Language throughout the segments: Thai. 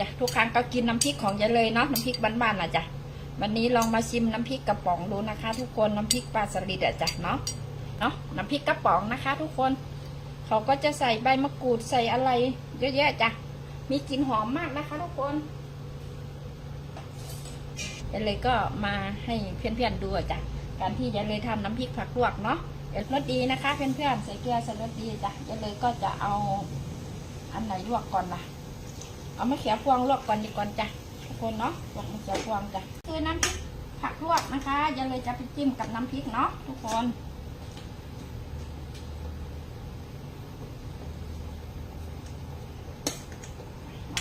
จ้ะทุกครั้งก็กินน้ำพริกของยายเลยเนาะน้ำพริกบ้านๆน่ะจ้ะวันนี้ลองมาชิมน้ำพริกกระป๋องดูนะคะ ทุกคนน้ำพริกปลาสลิดอะจ้ะเนาะเนาะน้ำพริกกระป๋องนะคะ ทุกคนเขาก็จะใส่ใบมะกรูดใส่อะไรเยอะแยะจ้ะมีกลิ่นหอมมากนะคะ ทุกคนยายเลยก็มาให้เพื่อนๆดูจ้ะการที่ยายเลยทำน้ำพริกผักลวกเนาะเดี๋ยวรสดีนะคะเพื่อนๆใส่เกลือใส่รสดีจ้ะยายเลยก็จะเอาอันไหนลวกก่อนล่ะ เอามะเขือพวงลวกก่อนดีก่อนจ้ะทุกคนเนาะลวกมะเขือพวงจ้ะคือน้ำพริกผักลวกนะคะอย่าเลยจะไปจิ้มกับน้ำพริกเนาะทุกคน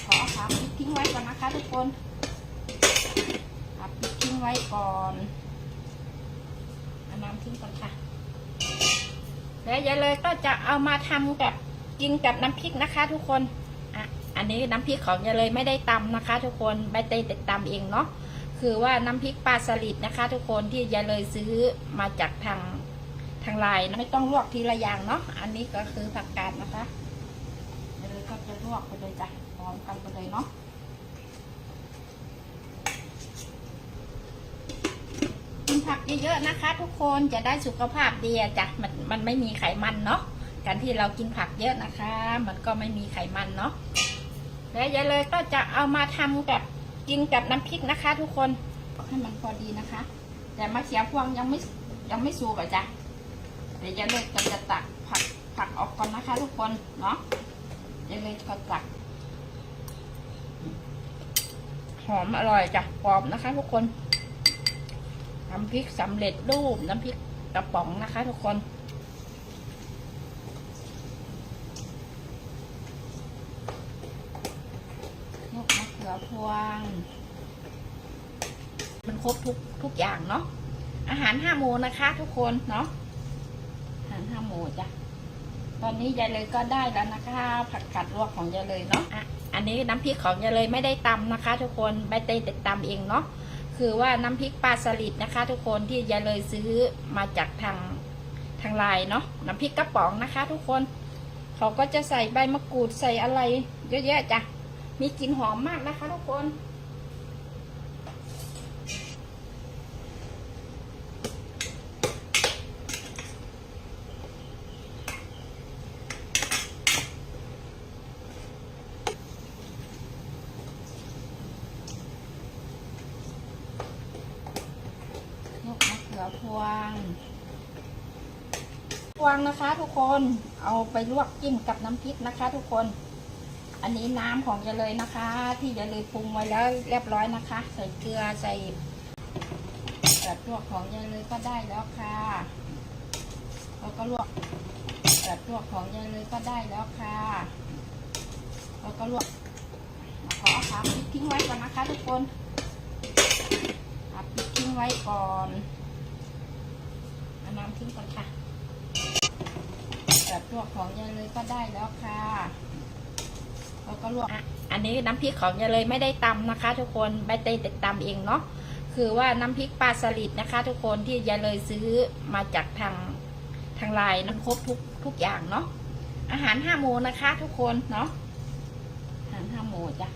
ขอเอาขาพริกทิ้งไว้ก่อนนะคะ ทุกคนขาพริกทิ้งไว้ก่อนเอาน้ำทิ้งก่อนค่ะแล้วยายเลยก็จะเอามาทำกับกินกับน้ำพริกนะคะ ทุกคน อันนี้น้ำพริกของยายเลยไม่ได้ตำนะคะ ทุกคนใบเตยติดตำเองเนาะคือว่าน้ำพริกปลาสลิดนะคะ ทุกคนที่ยายเลยซื้อมาจากทางทางไลน์ไม่ต้องลวกทีละอย่างเนาะอันนี้ก็คือผักกาดนะคะยายเลยก็จะลวกไปเลยจ้ะพร้อมกันไปเลยเนาะกินผักเยอะๆนะคะ ทุกคนจะได้สุขภาพดีจ้ะมันมันไม่มีไขมันเนาะการที่เรากินผักเยอะนะคะ มันก็ไม่มีไขมันเนาะ แล้วยายเลยก็จะเอามาทำกับกินกับน้ำพริกนะคะ ทุกคนให้มันพอดีนะคะ แต่มะเขือพวงยังไม่ยังไม่สุกอะจ้ะเดี๋ยวยายเลยก็จะตักผักผักออกก่อนนะคะ ทุกคนเนาะยายเลยก็ตักหอมอร่อยจ้ะกรอบนะคะ ทุกคนน้ำพริกสำเร็จรูปน้ำพริกกระป๋องนะคะ ทุกคน นกมะเขือพวง มันครบทุกทุกอย่างเนาะอาหารห้าหมูนะคะ ทุกคนเนาะอาหารห้าหมูจ้ะตอนนี้ยายเลยก็ได้แล้วนะคะ ผักกัดลวกของยายเลยเนาะอะอันนี้น้ำพริกของยายเลยไม่ได้ตำนะคะ ทุกคนใบเตยติดตำเองเนาะคือว่าน้ำพริกปลาสลิดนะคะ ทุกคนที่ยายเลยซื้อมาจากทางทางไลน์เนาะน้ำพริกกระป๋องนะคะ ทุกคนเขาก็จะใส่ใบมะกรูดใส่อะไรเยอะแยะจ้ะ มีกลิ่นหอมมากนะคะทุกคนนกมะเขือพวงพวงนะคะทุกคนเอาไปลวกจิ้มกับน้ำพริกนะคะทุกคน อันนี้น้ำของยาเลยนะคะ ที่ยาเลยปรุงไว้แล้วเรียบร้อยนะคะ ใส่เกลือใส่แบบลวกของยาเลยก็ได้แล้วค่ะแล้วก็ลวกแบบลวกของยาเลยก็ได้แล้วค่ะแล้วก็ลวกขอเอาขาพริกทิ้งไว้ก่อนนะคะทุกคนขาพริกทิ้งไว้ก่อนเอาน้ำทิ้งก่อนค่ะแบบลวกของยาเลยก็ได้แล้วค่ะ แล้วก็ลวกอ,อันนี้น้ำพริกของยายเลยไม่ได้ตำนะคะ ทุกคนใบเตยติดตำเองเนาะคือว่าน้ำพริกปลาสลิดนะคะ ทุกคนที่ยายเลยซื้อมาจากทางทางไลน์นะครบทุกทุกอย่างเนาะอาหารห้าหมูนะคะ ทุกคนเนาะอาหารห้าหมูจ้ะ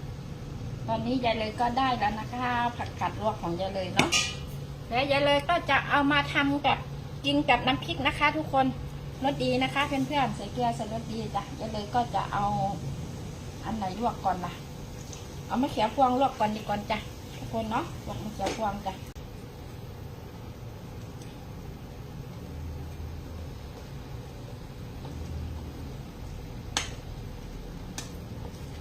ตอนนี้ยายเลยก็ได้แล้วนะคะ ผักกัดลวกของยายเลยเนาะแล้วยายเลยก็จะเอามาทำกับกินกับน้ำพริกนะคะ ทุกคนรสดีนะคะเพื่อนๆใส่เกลือใส่รสดีจ้ะยายเลยก็จะเอา อันไหนลวกก่อนล่ะ เอามะเขือพวงลวกก่อนดีก่อนจ้ะทุกคนเนาะลวกมะเขือพวงจ้ะ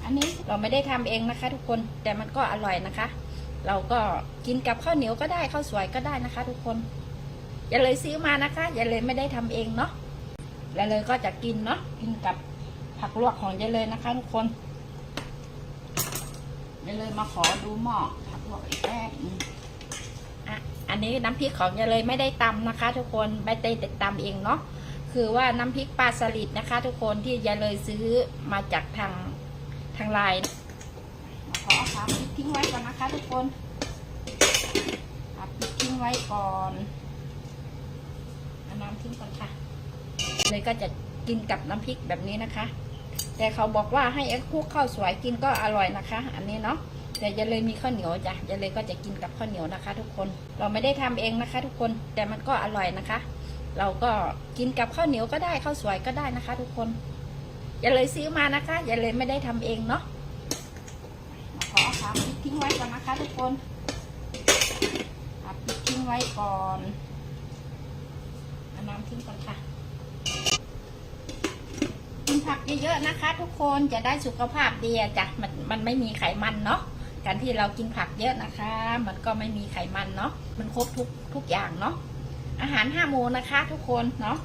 อันนี้เราไม่ได้ทำเองนะคะ ทุกคนแต่มันก็อร่อยนะคะ เราก็กินกับข้าวเหนียวก็ได้ข้าวสวยก็ได้นะคะ ทุกคน อย่าเลยซื้อมานะคะ อย่าเลยไม่ได้ทำเองเนาะแล้วเลยก็จะกินเนาะกินกับผักลวกของยาเลยนะคะ ทุกคน ยายเลยมาขอดูหม้อผักลวกอีกแรกนึงอะอันนี้น้ำพริกของยายเลยไม่ได้ตำนะคะ ทุกคนใบเตยติดตำเองเนาะคือว่าน้ำพริกปลาสลิดนะคะ ทุกคนที่ยายเลยซื้อมาจากทางทางไลน์ขอเอาขาพริกทิ้งไว้ก่อนนะคะ ทุกคนขาพริกทิ้งไว้ก่อนเอาน้ำทิ้งก่อนค่ะ เลยก็จะกินกับน้ำพริกแบบนี้นะคะ แต่เขาบอกว่าให้เอ็กคลุกข้าวสวยกินก็อร่อยนะคะ อันนี้เนาะแต่ย่าเลยมีข้าวเหนียวจ้ะย่าเลยก็จะกินกับข้าวเหนียวนะคะ ทุกคนเราไม่ได้ทำเองนะคะ ทุกคนแต่มันก็อร่อยนะคะ เราก็กินกับข้าวเหนียวก็ได้ข้าวสวยก็ได้นะคะ ทุกคนย่าเลยซื้อมานะคะย่าเลยไม่ได้ทำเองเนาะขอเอาขาพริกทิ้งไว้ก่อนนะคะ ทุกคนขาพริกทิ้งไว้ก่อนเอาน้ำทิ้งก่อนค่ะ ผักเยอะๆนะคะ ทุกคนจะได้สุขภาพดีจ้ะมันมันไม่มีไขมันเนาะการที่เรากินผักเยอะนะคะ มันก็ไม่มีไขมันเนาะมันครบทุกทุกอย่างเนาะอาหารห้าหมู่นะคะ ทุกคนเนาะ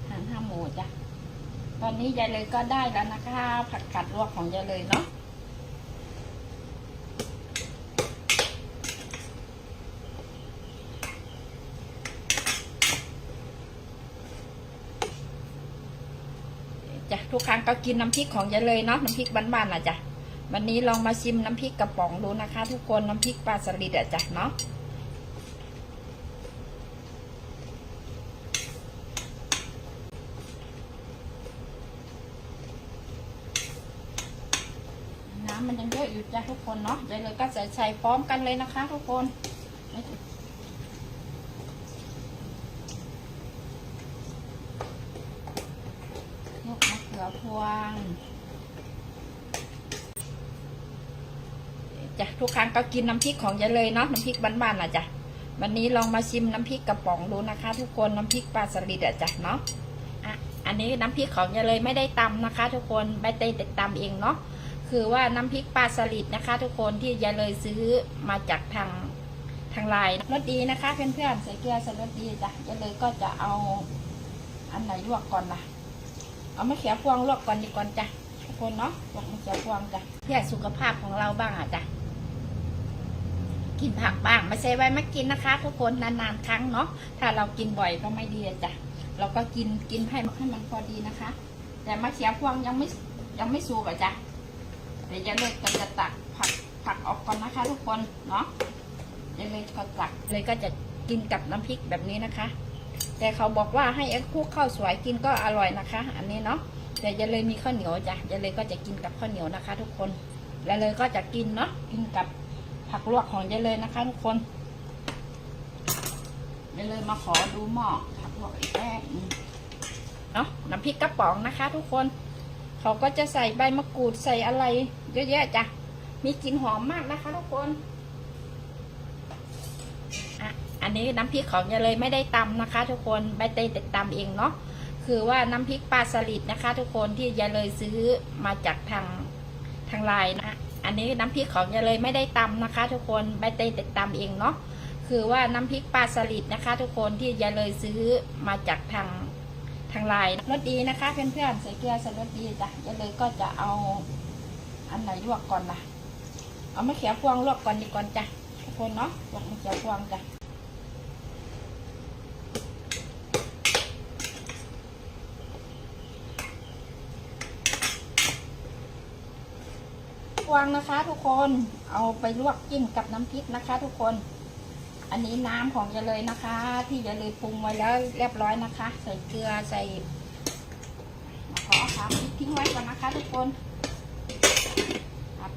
อาหารห้าหมู่จ้ะตอนนี้ยายเลยก็ได้แล้วนะคะ ผักกัดลวกของยายเลยเนาะจ้ะ ทุกครั้งก็กินน้ำพริกของยายเลยเนาะน้ำพริกบ้านๆน่ะจ้ะวันนี้ลองมาชิมน้ำพริกกระป๋องดูนะคะ ทุกคนน้ำพริกปลาสลิดอะจ้ะเนาะน้ำมันยังเยอะอยู่จ้ะทุกคนเนาะเดี๋ยวเลยก็ใส่ใส่พร้อมกันเลยนะคะ ทุกคนยกมะเขือพวงจ้ะทุกครั้งก็กินน้ำพริกของยายเลยเนาะน้ำพริกบ้านๆน่ะจ้ะวันนี้ลองมาชิมน้ำพริกกระป๋องดูนะคะ ทุกคนน้ำพริกปลาสลิดอะจ้ะเนาะอะอันนี้น้ำพริกของยายเลยไม่ได้ตำนะคะ ทุกคนใบเตยติดตำเองเนาะคือว่าน้ำพริกปลาสลิดนะคะ ทุกคนที่ยายเลยซื้อมาจากทางทางไลน์รสดีนะคะเพื่อนๆใส่เกลือใส่รสดีจ้ะยายเลยก็จะเอาอันไหนลวกก่อนล่ะ เอามะเขือพวงลวกก่อนดีก่อนจ้ะทุกคนเนาะลวกมะเขือพวงจ้ะเพื่อสุขภาพของเราบ้างอะจ้ะกินผักบ้างไม่ใช่ไว้ไม่กินนะคะ ทุกคนนานๆครั้งเนาะถ้าเรากินบ่อยก็ไม่ดีจ้ะเราก็กินกินให้ให้มันพอดีนะคะ แต่มะเขือพวงยังไม่ยังไม่สุกอะจ้ะเดี๋ยวจะเลยก็จะตักผักผักออกก่อนนะคะ ทุกคนเนาะเดี๋ยวเลยก็ตักเลยก็จะกินกับน้ำพริกแบบนี้นะคะ แต่เขาบอกว่าให้เอ็กซ์คลุกข้าวสวยกินก็อร่อยนะคะ อันนี้เนาะแต่ยาเลยมีข้าวเหนียวจ้ะย่าเลยก็จะกินกับข้าวเหนียวนะคะ ทุกคนแล้วเลยก็จะกินเนาะกินกับผักลวกของยายเลยนะคะ ทุกคนยายเลยมาขอดูหม้อผักลวกอีกแรกนึงเนาะน้ำพริกกระป๋องนะคะ ทุกคนเขาก็จะใส่ใบมะกรูดใส่อะไร เยอะแยะจ้ะมีกลิ่นหอมมากนะคะ ทุกคน อะ อั นี้น้ำพริกของยายเลยไม่ได้ตำนะคะ ทุกคนใบเตยติดตำเองเนาะคือว่าน้ำพริกปลาสลิดนะคะ ทุกคนที่ยายเลยซื้อมาจากทางทางไลน์นะอันนี้น้ำพริกของยายเลยไม่ได้ตำนะคะ ทุกคนใบเตยติดตำเองเนาะคือว่าน้ำพริกปลาสลิดนะคะ ทุกคนที่ยายเลยซื้อมาจากทางทางไลน์รสดีนะคะเพื่อนๆใส่เกลือใส่รสดีจ้ะยายเลยก็จะเอาอันไหนลวกก่อนล่ะเอามะเขือพวงลวกก่อนดีก่อนจ้ะทุกคนเนาะลวกมะเขือพวงจ้ะ พวงนะคะ ทุกคนเอาไปลวกจิ้มกับน้ำพริกนะคะ ทุกคน อันนี้น้ำของยายเลยนะคะ ที่ยายเลยปรุงไว้แล้วเรียบร้อยนะคะ ใส่เกลือใส่ขอเอาขาพริกทิ้งไว้ก่อนนะคะ ทุกคน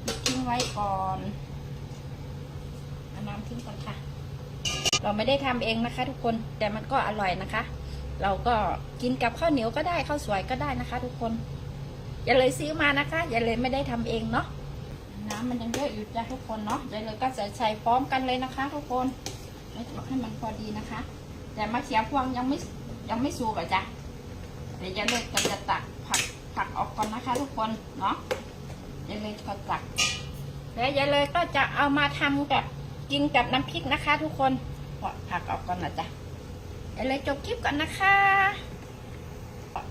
พริกทิ้งไว้ก่อนเอาน้ำทิ้งก่อนค่ะ เราไม่ได้ทำเองนะคะ ทุกคนแต่มันก็อร่อยนะคะ เราก็กินกับข้าวเหนียวก็ได้ข้าวสวยก็ได้นะคะ ทุกคนอย่าเลยซื้อมานะคะ อย่าเลยไม่ได้ทำเองเนาะ น้ำมันยังเยอะอยู่จ้ะทุกคนเนาะอย่าเลยก็ใส่ใส่พร้อมกันเลยนะคะ ทุกคนไม่ต้องให้มันพอดีนะคะ แต่มะเขือพวงยังไม่ยังไม่สุกอะจ้ะเดี๋ยวเลยก็จะตักผักผักออกก่อนนะคะ ทุกคนเนาะยายเลยก็ตักแล้วยายเลยก็จะเอามาทำกับกินกับน้ำพริกนะคะ ทุกคนผักออกก่อนนะจ๊ะยายเลยจบคลิปก่อนนะคะ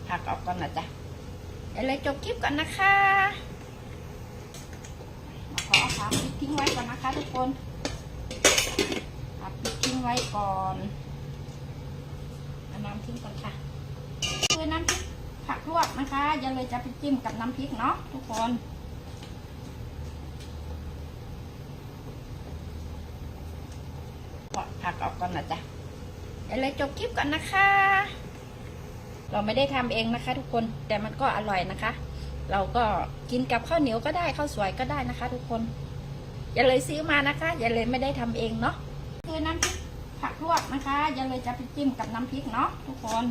ผักออกก่อนนะจ๊ะยายเลยจบคลิปก่อนนะคะ ขอเอาขาพริกทิ้งไว้ก่อนนะคะทุกคนเอาพริกทิ้งไว้ก่อนเอาน้ำทิ้งก่อนค่ะคือน้ำพริกผักลวกนะคะย่าเลยจะไปจิ้มกับน้ำพริกเนาะทุกคนผักออกก่อนนะจ๊ะอย่าเลยจบคลิปก่อนนะคะ เราไม่ได้ทำเองนะคะทุกคนแต่มันก็อร่อยนะคะ เราก็กินกับข้าวเหนียวก็ได้ข้าวสวยก็ได้นะคะ ทุกคน อย่าเลยซื้อมานะคะอย่าเลยไม่ได้ทำเองเนาะคือน้ำพริกผักลวกนะคะ อย่าเลยจะไปจิ้มกับน้ำพริกเนาะทุกคน